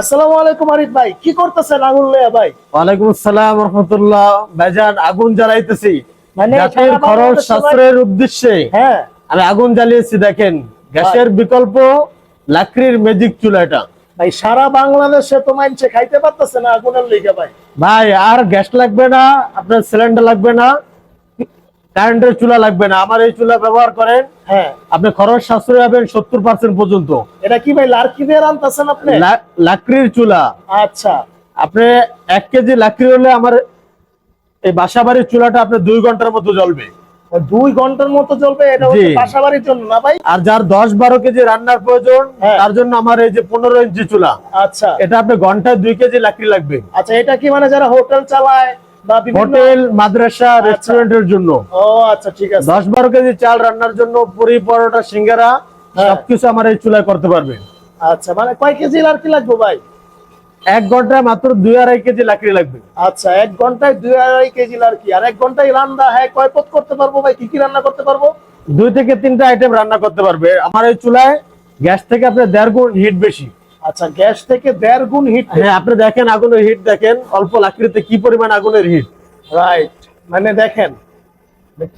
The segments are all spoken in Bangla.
আসসালামু আলাইকুম আরিফ ভাই কি করতেছেন আগুন লইয়া ভাই? ওয়ালাইকুম আসসালাম রহমতুল্লাহ। ভাইজান আগুন জ্বালাইতেছি। মানে জাতির খরচ বাংলাদেশে উদ্দেশ্যে হ্যাঁ। আমি আগুন জ্বালিয়েছি দেখেন। গ্যাসের বিকল্প লাকড়ির ম্যাজিক চুলা এটা। ভাই সারা বাংলাদেশে তো মানছে খাইতে পারতেছে না আগুনের লিগে ভাই। ভাই আর গ্যাস লাগবে না আপনার সিলিন্ডার লাগবে না। কারেন্টের চুলা লাগবে না। আমার এই চুলা ব্যবহার করেন হ্যাঁ। আপনি খরচ সাশ্রয় হবেন সত্তর পার্সেন্ট পর্যন্ত। এটা কি ভাই লার্কি দিয়ে রান্তাছেন আপনি? লাকড়ির চুলা। আচ্ছা। আপনি এক কেজি লাকড়ি হলে আমার এই বাসা বাড়ির চুলাটা আপনি দুই ঘণ্টার মতো জ্বলবে। দুই ঘণ্টার মতো চলবে এটা হচ্ছে বাসাবাড়ির জন্য না ভাই? আর যার দশ বারো কেজি রান্নার প্রয়োজন হ্যাঁ। তার জন্য আমার এই যে পনেরো ইঞ্চি চুলা। আচ্ছা। এটা আপনি ঘন্টায় দুই কেজি লাকড়ি লাগবে। আচ্ছা এটা কি মানে যারা হোটেল চালায় হোটেল মাদ্রাসা রেস্টুরেন্টের জন্য। ও আচ্ছা ঠিক আছে। দশ বারো কেজি চাল রান্নার জন্য পুরি পরোটা সিঙ্গারা হ্যাঁ। সবকিছু আমার এই চুলায় করতে পারবে আচ্ছা মানে কয় কেজি লার্কি লাগবে ভাই? এক ঘন্টায় মাত্র দুই আড়াই কেজি লাকড়ি লাগবে। আচ্ছা এক ঘন্টায় দুই আড়াই কেজি লার্কি আর এক ঘন্টায় রান্না হ্যাঁ কয় পদ করতে পারব ভাই? কি কি রান্না করতে পারব? দুই থেকে তিনটা আইটেম রান্না করতে পারবে। আমার এই চুলায় গ্যাস থেকে আপনার দেড় গুণ হিট বেশি। আচ্ছা গ্যাস থেকে দেড় গুণ হিট হ্যাঁ আপনি দেখেন আগুনের হিট দেখেন অল্প লাকড়িতে কি পরিমাণ আগুনের হিট রাইট মানে দেখেন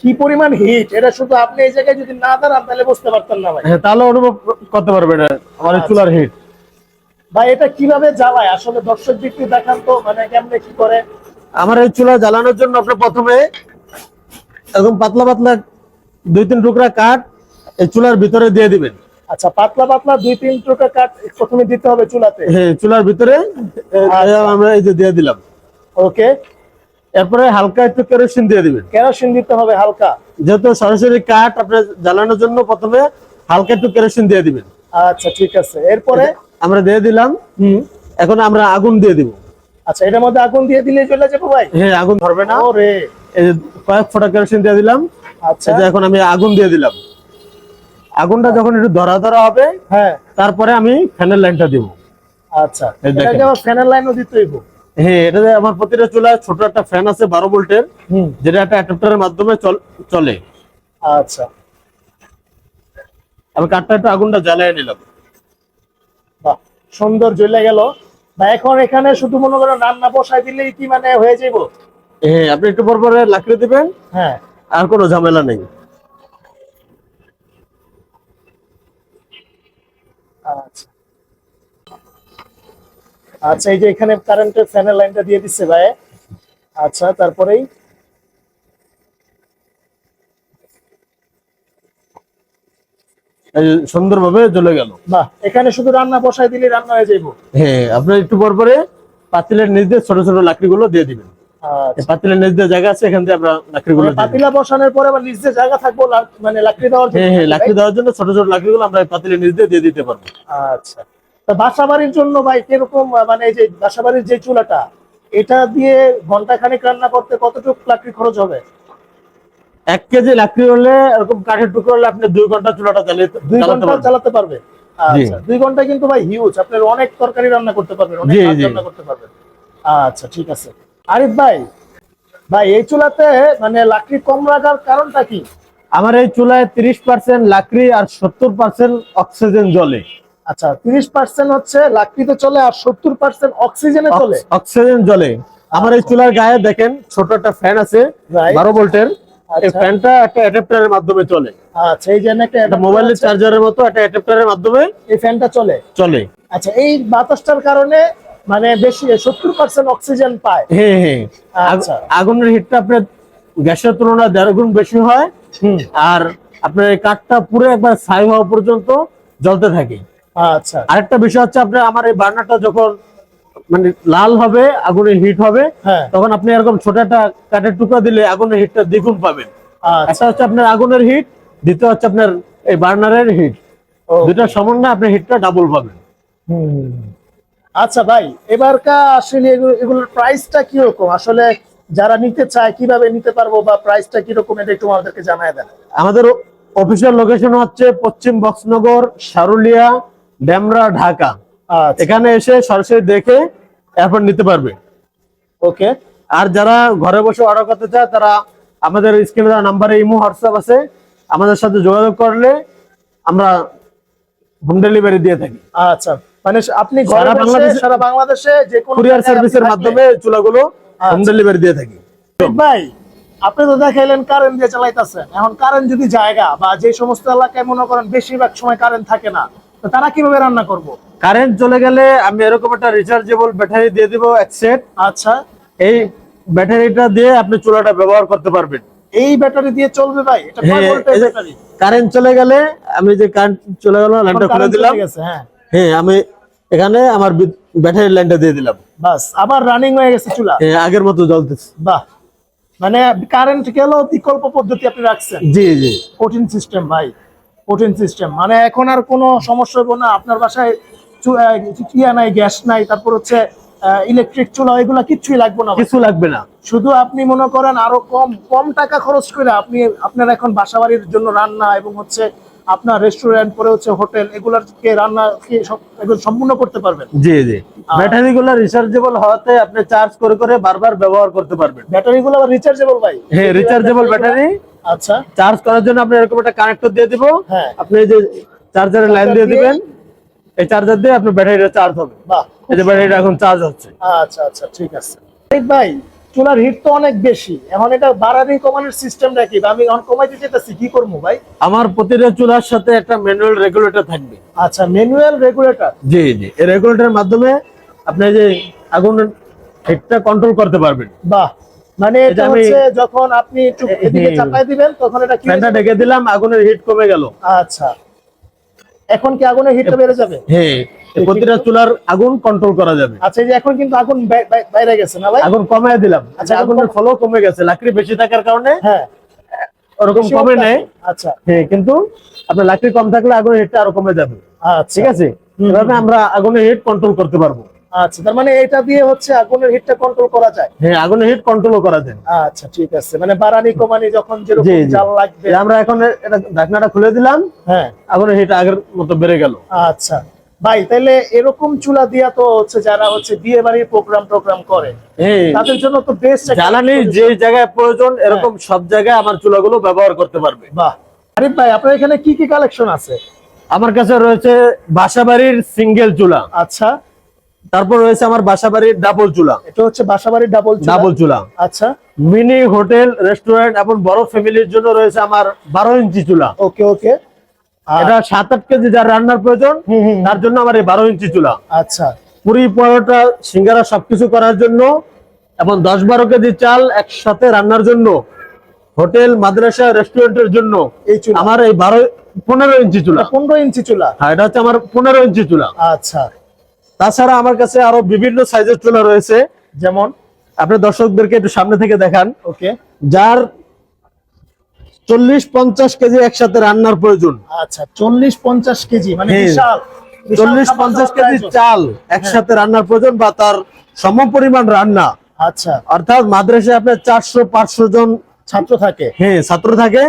কি পরিমাণ হিট এটা শুধু আপনি এই জায়গায় যদি না দাঁড়ান তাহলে বুঝতে পারতেন না ভাই। হ্যাঁ তাহলে অনুভব করতে পারবেন আমার এই আচ্ছা। চুলার হিট ভাই এটা কীভাবে জ্বালায়? আসলে দর্শক দিকটি দেখান তো মানে কেমনে কি করে? আমার এই চুলা জ্বালানোর জন্য আপনি প্রথমে একদম পাতলা পাতলা দুই তিন টুকরা কাঠ এই চুলার ভিতরে দিয়ে দিবেন। আচ্ছা পাতলা পাতলা দুই তিন টুকরা কাঠ প্রথমে দিতে হবে চুলাতে? হ্যাঁ চুলার ভিতরে আচ্ছা। আমরা এই যে দিয়ে দিলাম। ওকে। এরপরে হালকা একটু কেরোসিন দিয়ে দিবেন। কেরোসিন দিতে হবে হালকা। যেহেতু সরাসরি কাঠ আপনি জ্বালানোর জন্য প্রথমে হালকা একটু কেরোসিন দিয়ে দিবেন। আচ্ছা ঠিক আছে। এরপরে? আমরা দিয়ে দিলাম। হুম। এখন আমরা আগুন দিয়ে দিব। আচ্ছা এটার মধ্যে আগুন দিয়ে দিলে চলে যাব ভাই? হ্যাঁ আগুন ধরবে না। ওরে। এই কয়েক ফোঁটা কেরোসিন দিয়ে দিলাম। আচ্ছা। এখন আমি আগুন দিয়ে দিলাম। আগুনটা যখন একটু ধরা ধরা হবে হ্যাঁ। তারপরে আমি ফ্যানের লাইনটা দিব। আচ্ছা। এই দেখেন। এটাকে আবার ফ্যানের লাইনও দিতে হইব হ্যাঁ এটা যে আমার প্রতিটা চুলায় ছোট একটা ফ্যান আছে বারো ভোল্টের যেটা একটা অ্যাডাপ্টারের মাধ্যমে চল- আচ্ছা। আমি কাঠটা একটু আগুনটা জ্বালিয়ে নিলাম। বাহ সুন্দর জ্বলে গেল। বা এখন এখানে শুধু মনে করেন রান্না বসাই দিলেই কি মানে হয়ে যাইব? হ্যাঁ আপনি একটু পর পরে লাকড়ি দিবেন। হ্যাঁ। আর কোনো ঝামেলা নেই। আচ্ছা। আচ্ছা এই যে এখানে কারেন্টের ফ্যানের লাইনটা দিয়ে দিচ্ছে ভাই। আচ্ছা তারপরেই? সুন্দরভাবে জ্বলে গেল। বাহ এখানে শুধু রান্না বসাই দিলে রান্না হয়ে যাইব। হ্যাঁ আপনি একটু পর পরে পাতিলের নিচ দিয়ে ছোট ছোট লাকড়িগুলো দিয়ে দিবেন। আচ্ছা। নিচ দিয়ে জায়গা আছে এখান থেকে আমরা লাকড়িগুলো মানে দিয়ে দিই। পাতিলা বসানোর পরে আবার নিচে জায়গা থাকব মানে লাকড়ি দেওয়ার জন্য হ্যাঁ হ্যাঁ লাকড়ি দেওয়ার জন্য ছোট ছোট লাকড়িগুলো আমরা এই পাতিলের নিচ দিয়ে দিয়ে দিতে পারব। আচ্ছা। বাসা বাড়ির জন্য ভাই কীরকম মানে এই যে বাসা বাড়ির যে চুলাটা এটা দিয়ে ঘণ্টা খানিক রান্না করতে কতটুকু লাকড়ি খরচ হবে? এক কেজি লাকড়ি হলে এরকম কাঠের টুকরো হলে আপনি দুই ঘণ্টা চুলাটা দুই ঘণ্টা চালাতে পারবে। আচ্ছা দুই ঘণ্টা কিন্তু ভাই হিউজ অনেক তরকারি রান্না করতে পারবেন অনেক রান্না করতে পারবেন। আচ্ছা ঠিক আছে। আরিফ ভাই ভাই এই চুলাতে মানে লাকড়ি কম রাখার কারণটা কি? আমার এই চুলায় তিরিশ পার্সেন্ট লাকড়ি আর সত্তর পার্সেন্ট অক্সিজেন জ্বলে। আচ্ছা তিরিশ পার্সেন্ট হচ্ছে লাকড়িতে চলে আর সত্তর পার্সেন্ট অক্সিজেনে চলে। অক্সিজেন জ্বলে। আমার এই চুলার গায়ে দেখেন ছোট একটা ফ্যান আছে. বারো ভোল্টের। এই আচ্ছা। ফ্যানটা একটা অ্যাডাপ্টারের মাধ্যমে চলে। আচ্ছা এই যে একটা একটা মোবাইলের চার্জারের মতো একটা অ্যাডাপ্টারের মাধ্যমে এই ফ্যানটা চলে? চলে। আচ্ছা এই বাতাসটার কারণে মানে বেশি সত্তর পার্সেন্ট অক্সিজেন পায়। হ্যাঁ হ্যাঁ। আচ্ছা। আগুনের হিটটা আপনার গ্যাসের তুলনায় দেড় গুণ বেশি হয়। আর আপনার কাঠটা পুরো একবার ছাই হওয়া পর্যন্ত জ্বলতে থাকে। আচ্ছা। আরেকটা বিষয় হচ্ছে আপনার আমার এই বার্নারটা যখন মানে লাল হবে আগুনের হিট হবে হ্যাঁ। তখন আপনি এরকম ছোট একটা কাঠের টুকরা দিলে আগুনের হিটটা দ্বিগুণ পাবেন। আচ্ছা। একটা হচ্ছে আপনার আগুনের হিট দ্বিতীয় হচ্ছে আপনার এই বার্নারের হিট ও, দুইটা সমন্বয়ে আপনি হিটটা ডাবল পাবেন। হুম। আচ্ছা ভাই এবারকা আসলে এগুলো- এগুলোর প্রাইসটা কীরকম? আসলে যারা নিতে চায় কীভাবে নিতে পারব বা প্রাইসটা কীরকম এটা একটু আমাদেরকে জানায় দেন। আমাদের অফিসিয়াল লোকেশন হচ্ছে পশ্চিম বক্সনগর সারুলিয়া ডেমরা ঢাকা। আচ্ছা। এখানে এসে সরাসরি দেখে এরপর নিতে পারবে। ওকে আর যারা ঘরে বসে অর্ডার করতে চায় তারা আমাদের স্ক্রিনে দেওয়া নাম্বারে ইমো হোয়াটসঅ্যাপ আছে। আমাদের সাথে যোগাযোগ করলে আমরা হোম ডেলিভারি দিয়ে থাকি। আচ্ছা। মানে আপনি সারা বাংলাদেশে- সারা বাংলাদেশে যে কোনো কুরিয়ার সার্ভিসের মাধ্যমে চুলাগুলো হোম আচ্ছা। ডেলিভারি দিয়ে থাকি। ভাই আপনি তো দেখাইলেন কারেন্ট দিয়ে চালাইতেছেন। এখন কারেন্ট যদি জায়গা বা যে সমস্ত এলাকায় মনে করেন বেশিরভাগ সময় কারেন্ট থাকে না তো তারা কীভাবে রান্না করব? কারেন্ট চলে গেলে আমি এরকম একটা রিচার্জেবল ব্যাটারি দিয়ে দিব এক সেট আচ্ছা। এই ব্যাটারিটা দিয়ে আপনি চুলাটা ব্যবহার করতে পারবেন। এই ব্যাটারি দিয়ে চলবে ভাই? এটা কয় ভোল্টের ব্যাটারি কারেন্ট চলে গেলে আমি যে কারেন্ট চলে গেল লাইনটা খুলে দিলাম। হ্যাঁ। হ্যাঁ আমি এখানে আমার ব্যাটারি লাইনটা দিয়ে দিলাম। বাস আবার রানিং হয়ে গেছে চুলা। আগের মতো জ্বলতেছে। বাহ। মানে কারেন্ট গেল বিকল্প পদ্ধতি আপনি রাখছেন। জি জি। কঠিন সিস্টেম ভাই। কঠিন সিস্টেম মানে এখন আর কোনো সমস্যা হবে না। আপনার বাসায় ইয়া নাই গ্যাস নাই তারপর হচ্ছে ইলেকট্রিক চুলা এগুলা কিচ্ছুই লাগবে না। কিছু লাগবে না। শুধু আপনি মনে করেন আরও কম কম টাকা খরচ করে আপনি আপনার এখন বাসাবাড়ির জন্য রান্না এবং হচ্ছে আপনার রেস্টুরেন্ট পরে হচ্ছে হোটেল এগুলার কে রান্না কে সব এগুলো সম্পূর্ণ করতে পারবেন? জি জি। ব্যাটারি গুলো রিচার্জেবল হওয়াতে আপনি চার্জ করে করে বারবার ব্যবহার করতে পারবেন। ব্যাটারি গুলো আবার রিচার্জেবল ভাই? হ্যাঁ রিচার্জেবল ব্যাটারি আচ্ছা। চার্জ করার জন্য আপনি এরকম একটা কানেক্টর দিয়ে দিব। হ্যাঁ। আপনি যে চার্জারের লাইন দিয়ে দিবেন এই চার্জার দিয়ে আপনার ব্যাটারিটা চার্জ হবে। বাহ এই যে ব্যাটারিটা এখন চার্জ হচ্ছে। আচ্ছা আচ্ছা ঠিক আছে। ভাই চুলার হিট তো অনেক বেশি। এখন এটা বাড়ানি কমানোর সিস্টেমটা কি? আমি এখন কমাইতে যেতেছি কি করব ভাই? আমার প্রতিটা চুলার সাথে একটা ম্যানুয়াল রেগুলেটর থাকবে। আচ্ছা ম্যানুয়াল রেগুলেটর জি জি। এই রেগুলেটরের মাধ্যমে আপনি যে আগুনের হিটটা কন্ট্রোল করতে পারবেন। বাহ। মানে এটা হচ্ছে যখন আপনি একটু এদিকে। চাপাই দিবেন তখন এটা কি ফ্যানটা? ঢেকে দিলাম আগুনের হিট কমে গেল। আচ্ছা। এখন কি আগুনের হিটটা বেড়ে যাবে? হ্যাঁ। প্রতিটা চুলার আগুন কন্ট্রোল করা যাবে। আচ্ছা এই যে এখন কিন্তু আগুন বাই- বাই- বাইরে গেছে না ভাই? আগুন কমায় দিলাম। আচ্ছা, আগুনের ফলও কমে গেছে লাকড়ি বেশি থাকার কারণে হ্যাঁ। ওরকম কমে আচ্ছা। হ্যাঁ কিন্তু আপনার লাকড়ি কম থাকলে আগুনের হিটটা আরও কমে যাবে। আচ্ছা। ঠিক আছে? এভাবে আমরা আগুনের হিট কন্ট্রোল করতে পারব। আচ্ছা তার মানে এটা দিয়ে হচ্ছে আগুনের হিটটা কন্ট্রোল করা যায়? হ্যাঁ আগুনের হিট কন্ট্রোল করা যায়। আচ্ছা ঠিক আছে। মানে বাড়ানি কমানি যখন যেরকম। জাল লাগবে। আমরা এখন এটা ঢাকনাটা খুলে দিলাম। হ্যাঁ। আগুনের হিট আগের মতো বেড়ে গেল। আচ্ছা। ভাই তাহলে এরকম চুলা দিয়া তো হচ্ছে যারা হচ্ছে বিয়ে বাড়ির প্রোগ্রাম টোগ্রাম করে হ্যাঁ তাদের জন্য তো বেস্ট জ্বালানি যে জায়গায় প্রয়োজন এরকম সব জায়গায় আমার চুলাগুলো ব্যবহার করতে পারবে। বাহ। আরিফ ভাই আপনার এখানে কি কি কালেকশন আছে? আমার কাছে রয়েছে বাসাবাড়ির সিঙ্গেল চুলা। আচ্ছা। তারপর রয়েছে আমার বাসাবাড়ির ডাবল চুলা। এটা হচ্ছে বাসাবাড়ির ডাবল ডাবল চুলা। আচ্ছা। মিনি হোটেল রেস্টুরেন্ট এবং বড় ফ্যামিলির জন্য রয়েছে আমার বারো ইঞ্চি চুলা। ওকে ওকে। এটা সাত আট কেজি যার রান্নার প্রয়োজন। তার জন্য আমার এই বারো ইঞ্চি চুলা। আচ্ছা। পুরি পরোটা সিঙ্গারা সবকিছু করার জন্য এবং দশ বারো কেজি চাল একসাথে রান্নার জন্য হোটেল মাদ্রাসা রেস্টুরেন্টের জন্য আমার এই বারো পনেরো ইঞ্চি চুলা। পনেরো ইঞ্চি চুলা। হ্যাঁ এটা হচ্ছে আমার পনেরো ইঞ্চি চুলা। আচ্ছা। তাছাড়া আমার কাছে আরও বিভিন্ন সাইজের চুলা রয়েছে। যেমন? আপনি দর্শকদেরকে একটু সামনে থেকে দেখান। ওকে। যার চল্লিশ পঞ্চাশ কেজি একসাথে রান্নার প্রয়োজন। আচ্ছা চল্লিশ পঞ্চাশ কেজি মানে হ্যাঁ। বিশাল। চল্লিশ পঞ্চাশ কেজি চাল একসাথে রান্নার প্রয়োজন বা তার সম পরিমাণ রান্না। আচ্ছা। অর্থাৎ মাদ্রাসে আপনার চারশো পাঁচশো জন ছাত্র থাকে। হ্যাঁ ছাত্র থাকে।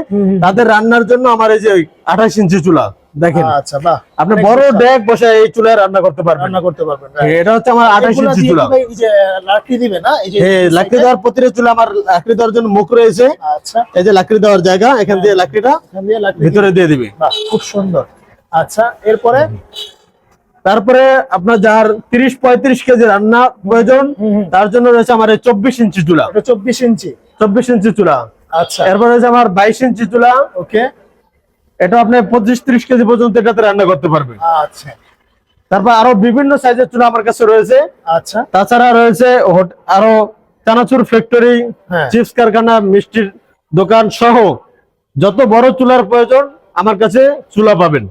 তাদের রান্নার জন্য আমার এই যে আঠাশ ইঞ্চি চুলা। দেখেন আচ্ছা বাহ আপনি বড়। ডেক বসে এই চুলায় রান্না করতে পারবেন। রান্না করতে পারবেন হ্যাঁ, এটা হচ্ছে আমার আঠাশ এগুলা ইঞ্চি চুলা। ওই যে লাকড়ি দিবে না? এই যে হ্যাঁ লাকড়ি দেওয়ার প্রতিটা চুলা আমার লাকড়ি দেওয়ার জন্য মুখ রয়েছে। আচ্ছা। এই যে লাকড়ি দেওয়ার জায়গা এখান দিয়ে লাকড়িটা এখান দিয়ে লাকড়ি ভিতরে দিয়ে দিবে। বাহ খুব সুন্দর। আচ্ছা এরপরে? তারপরে আপনার যার তিরিশ পঁয়ত্রিশ কেজি রান্না প্রয়োজন। তার জন্য রয়েছে আমার এই চব্বিশ ইঞ্চি চুলা। চব্বিশ ইঞ্চি। চব্বিশ ইঞ্চি চুলা। আচ্ছা। এরপর রয়েছে আমার বাইশ ইঞ্চি চুলা। ওকে। এটা আপনি পঁচিশ ত্রিশ কেজি পর্যন্ত এটাতে রান্না করতে পারবেন আচ্ছা। তারপর আরও বিভিন্ন সাইজের চুলা আমার কাছে রয়েছে। আচ্ছা। তাছাড়া রয়েছে আরও চানাচুর ফ্যাক্টরি। চিপস কারখানা মিষ্টির দোকান সহ যত বড় চুলার প্রয়োজন আমার কাছে চুলা পাবেন।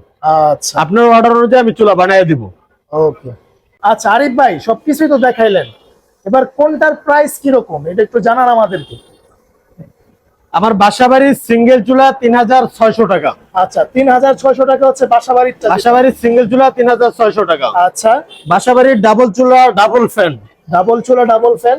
আচ্ছা। আপনার অর্ডার অনুযায়ী আমি চুলা বানিয়ে দিব। ওকে। আচ্ছা আরিফ ভাই সবকিছুই তো দেখাইলেন। এবার কোনটার প্রাইস কীরকম? এটা একটু জানান আমাদেরকে। আমার বাসাবাড়ির সিঙ্গেল চুলা তিন হাজার ছয়শো টাকা। আচ্ছা তিন হাজার ছয়শো টাকা হচ্ছে বাসা বাড়িরটা বাসাবাড়ির সিঙ্গেল চুলা তিন হাজার ছয়শো টাকা। আচ্ছা। বাসাবাড়ির ডাবল চুলা ডাবল ফ্যান। ডাবল চুলা ডাবল ফ্যান।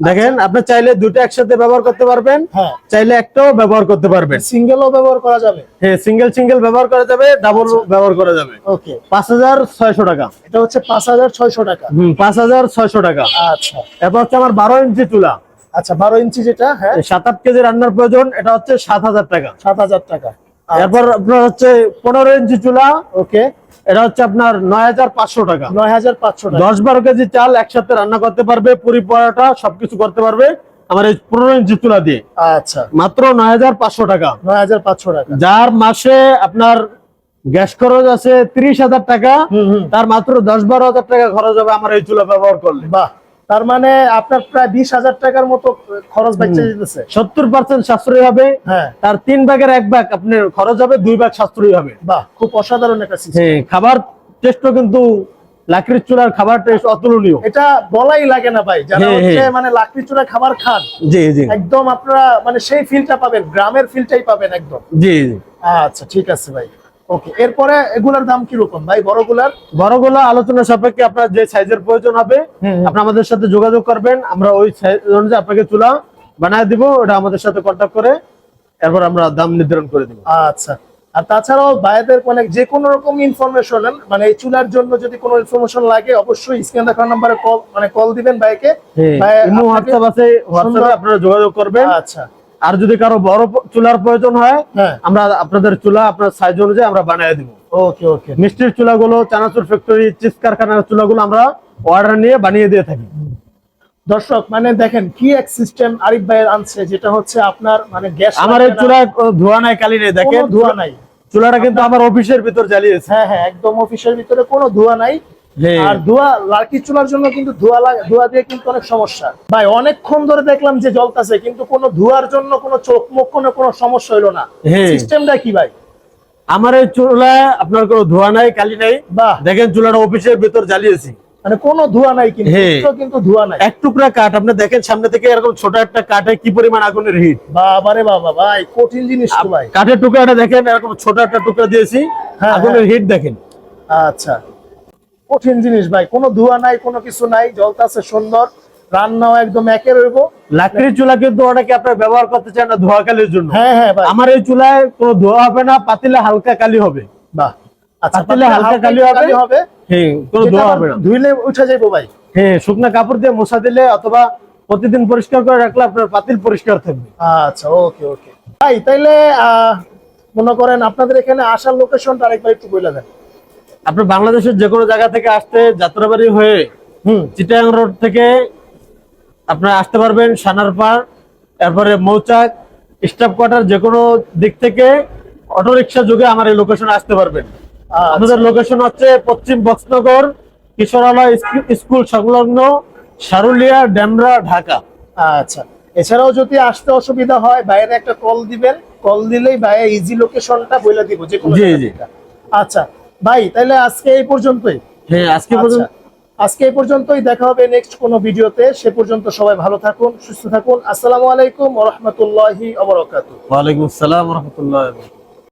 দেখেন আপনি চাইলে দুটো একসাথে ব্যবহার করতে পারবেন হ্যাঁ। চাইলে একটাও ব্যবহার করতে পারবেন। সিঙ্গেলও ব্যবহার করা যাবে? হ্যাঁ সিঙ্গেল সিঙ্গেল ব্যবহার করা যাবে ডাবল ব্যবহার করা যাবে। ওকে। পাঁচ হাজার ছয়শো টাকা। এটা হচ্ছে পাঁচ হাজার ছয়শো টাকা। হম পাঁচ হাজার ছয়শো টাকা। আচ্ছা। এরপর হচ্ছে আমার বারো ইঞ্চি চুলা। আচ্ছা বারো ইঞ্চি যেটা হ্যাঁ? সাত আট কেজি রান্নার প্রয়োজন এটা হচ্ছে সাত হাজার টাকা। সাত হাজার টাকা। এরপর আপনার হচ্ছে পনেরো ইঞ্চি চুলা ওকে। এটা হচ্ছে আপনার নয় হাজার পাঁচশো টাকা। নয় হাজার পাঁচশো টাকা। দশ বারো কেজি চাল একসাথে রান্না করতে পারবে পুরি পরোটা সবকিছু করতে পারবে আমার এই পনেরো ইঞ্চি চুলা দিয়ে। আচ্ছা। মাত্র নয় হাজার পাঁচশো টাকা। নয় হাজার পাঁচশো টাকা। যার মাসে আপনার গ্যাস খরচ আছে ত্রিশ হাজার টাকা তার মাত্র দশ বারো হাজার টাকা খরচ হবে আমার এই চুলা ব্যবহার করলে। বাহ। তার মানে আপনার প্রায় বিশ হাজার টাকার মতো খরচ বাচ্চা দিতেছে সত্তর পার্সেন্ট সাশ্রয়ী হবে। হ্যাঁ। তার তিন ভাগের এক ভাগ আপনার খরচ হবে দুই ভাগ সাশ্রয়ী হবে। বাহ খুব অসাধারণ একটা হ্যাঁ খাবার টেস্টও কিন্তু লাকড়ির চুলার খাবার টেস্ট অতুলনীয়। এটা বলাই লাগে না ভাই যারা হ্যাঁ, হচ্ছে হ্যাঁ। মানে লাকড়ি চূড়া খাবার খান জি জি। একদম আপনারা মানে সেই ফিলটা পাবেন গ্রামের ফিলটাই পাবেন একদম। জি জি। আচ্ছা ঠিক আছে ভাই। ওকে এরপরে এগুলার দাম কীরকম ভাই? বড়গুলার? বড়গুলো আলোচনা সাপেক্ষে আপনার যে সাইজের প্রয়োজন হবে। আপনি আমাদের সাথে যোগাযোগ করবেন আমরা ওই সাইজ অনুযায়ী আপনাকে চুলা বানায় দিব ওটা আমাদের সাথে কন্ট্যাক্ট করে এরপর আমরা দাম নির্ধারণ করে দিব। আচ্ছা। আর তাছাড়াও ভাইদের মানে যে কোনো রকম ইনফরমেশন মানে এই চুলার জন্য যদি কোনো ইনফরমেশন লাগে অবশ্যই স্ক্রিন দেখার নাম্বারে কল মানে কল দিবেন ভাইকে। ভাই হোয়াটসঅ্যাপ আছে হোয়াটসঅ্যাপে আপনারা যোগাযোগ করবেন। আচ্ছা। আর যদি কারও বড় চুলার প্রয়োজন হয় হ্যাঁ। আমরা আপনাদের চুলা আপনার সাইজ অনুযায়ী আমরা বানিয়ে দিব। ওকে ওকে মিষ্টির চুলাগুলো চানাচুর ফ্যাক্টরি চিজ কারখানার চুলাগুলো আমরা অর্ডার নিয়ে বানিয়ে দিয়ে থাকি। দর্শক মানে দেখেন কি এক সিস্টেম আরিফ ভাইয়ের আনছে যেটা হচ্ছে আপনার মানে গ্যাস আমার এই কোনো ধোয়া নাই কালি নেই দেখেন। ধোয়া নাই। চুলাটা কিন্তু আমার অফিসের ভিতর জ্বালিয়েছে। হ্যাঁ হ্যাঁ একদম অফিসের ভিতরে কোনো ধোয়া নাই। আর ধোয়া লাকি চুলার জন্য কিন্তু ধোয়া ধোয়া দিয়ে কিন্তু অনেক সমস্যা। ভাই অনেকক্ষণ ধরে দেখলাম যে জ্বলতাছে কিন্তু কোনো ধোয়ার জন্য কোনো চোখ মুখ কোনো কোনো সমস্যা হইল না। হ্যাঁ। সিস্টেমটা কি ভাই? আমার এই আপনার কোনো ধোয়া নাই কালি নাই। দেখেন চুলাটা অফিসের ভিতর জ্বালিয়েছি। মানে কোনো ধোয়া নাই কিন্তু হ্যাঁ। কিন্তু ধোয়া নাই। এক টুকরা কাঠ আপনি দেখেন সামনে থেকে এরকম ছোট একটা কাঠে কি পরিমাণ আগুনের হিট। বাবারে বাবা ভাই কঠিন জিনিস তো ভাই। কাঠের টুকরাটা দেখেন এরকম ছোট একটা টুকরা দিয়েছি হ্যাঁ, আগুনের হিট দেখেন। আচ্ছা। কঠিন জিনিস ভাই। কোনো ধোয়া নাই কোনো কিছু নাই জ্বলতাছে সুন্দর রান্নাও একদম একে রইব লাকড়ির চুলা কিন্তু অনেকে আপনার ব্যবহার করতে চান না ধোয়া কালির জন্য? হ্যাঁ হ্যাঁ ভাই। আমার এই চুলায় কোনো ধোয়া হবে না পাতিলে হালকা কালি হবে। বাহ। আচ্ছা পাতিলে হালকা কালি হবে। হবে। হ্যাঁ কোনো ধোয়া হবে না। ধুইলে উঠে যাইবো ভাই। হ্যাঁ শুকনা কাপড় দিয়ে মশা দিলে অথবা প্রতিদিন পরিষ্কার করে রাখলে আপনার পাতিল পরিষ্কার থাকবে। আচ্ছা ওকে ওকে। ভাই তাইলে আহ, মনে করেন আপনাদের এখানে আসার লোকেশনটা আরেকবার একটু বলে দেন। আপনি বাংলাদেশের যে কোনো জায়গা থেকে আসতে যাত্রাবাড়ি হয়ে হুম। চিটাং রোড থেকে আপনারা আসতে পারবেন সানারপাড় তারপরে মৌচাক স্টাফ কোয়ার্টার যে কোনো দিক থেকে অটো রিক্সা যুগে আমার এই লোকেশনে আসতে পারবেন। আচ্ছা। আমাদের লোকেশন হচ্ছে পশ্চিম বক্সনগর কিশোরালয় স্কুল সংলগ্ন সারুলিয়া ড্যামরা ঢাকা। আচ্ছা। এছাড়াও যদি আসতে অসুবিধা হয় বাইরে একটা কল দিবেন। কল দিলেই বাইরে ইজি লোকেশনটা বলে দিব যে কোনো। আচ্ছা। ভাই তাহলে আজকে এই পর্যন্তই। হ্যাঁ আজকে আচ্ছা। পর্যন্ত আজকে এই পর্যন্তই দেখা হবে নেক্সট কোন ভিডিওতে। সে পর্যন্ত সবাই ভালো থাকুন সুস্থ থাকুন। আসসালামু আলাইকুম ওয়া রাহমাতুল্লাহি ওয়া বারাকাতুহু। ওয়ালাইকুম আসসালাম রহমতুল্লাহ